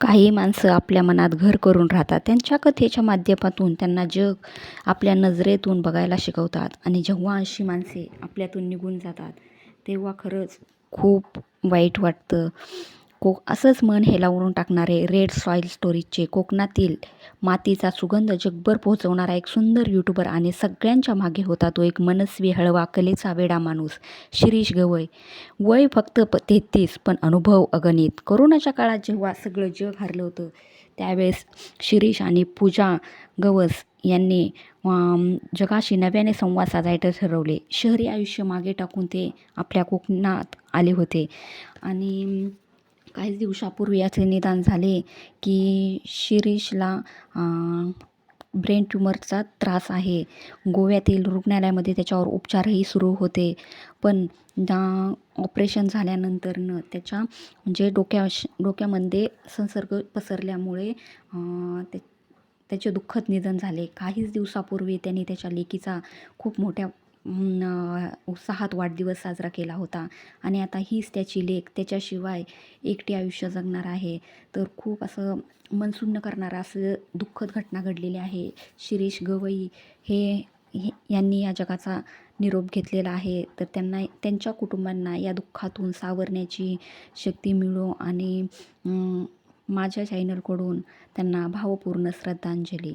काही माणसं आपल्या मनात घर करून राहतात. त्यांच्या कथेच्या माध्यमातून त्यांना जग आपल्या नजरेतून बघायला शिकवतात आणि जेव्हा अशी माणसे आपल्यातून निघून जातात तेव्हा खरंच खूप वाईट वाटतं. कोक असंच मन हेलावून टाकणारे रेड सॉईल स्टोरीजचे कोकणातील मातीचा सुगंध जगभर पोहोचवणारा एक सुंदर यूट्यूबर आणि सगळ्यांच्या मागे होता तो एक मनस्वी हळवा कलेचा वेडा माणूस शिरीष गवई. वय फक्त प तेहतीस पण अनुभव अगणित. कोरोनाच्या काळात जेव्हा सगळं जग हरलं होतं त्यावेळेस शिरीष आणि पूजा गवस यांनी जगाशी नव्याने संवाद साधायचं ठरवले. शहरी आयुष्य मागे टाकून ते आपल्या कोकणात आले होते. आणि काहीच दिवसापूर्वी याचे निदान झाले की शिरीषला ब्रेन ट्यूमरचा त्रास आहे. गोव्यातील रुग्णालयामध्ये त्याच्यावर उपचारही सुरू होते. पण दा ऑपरेशन झाल्यानंतरनं त्याच्या म्हणजे डोक्या डोक्यामध्ये संसर्ग पसरल्यामुळे ते त्याचे दुःखद निधन झाले. काहीच दिवसापूर्वी त्यांनी त्याच्या लेकीचा खूप मोठ्या उत्साहात वाढदिवस साजरा केला होता. आणि आता हीच त्याची लेख त्याच्याशिवाय एकटी आयुष्य जगणार आहे. तर खूप असं मनसुन्न करणारं असं दुःखद घटना घडलेली आहे. शिरीष गवई हे यांनी या जगाचा निरोप घेतलेला आहे. तर त्यांना त्यांच्या कुटुंबांना या दुःखातून सावरण्याची शक्ती मिळो आणि माझ्या चॅनलकडून त्यांना भावपूर्ण श्रद्धांजली.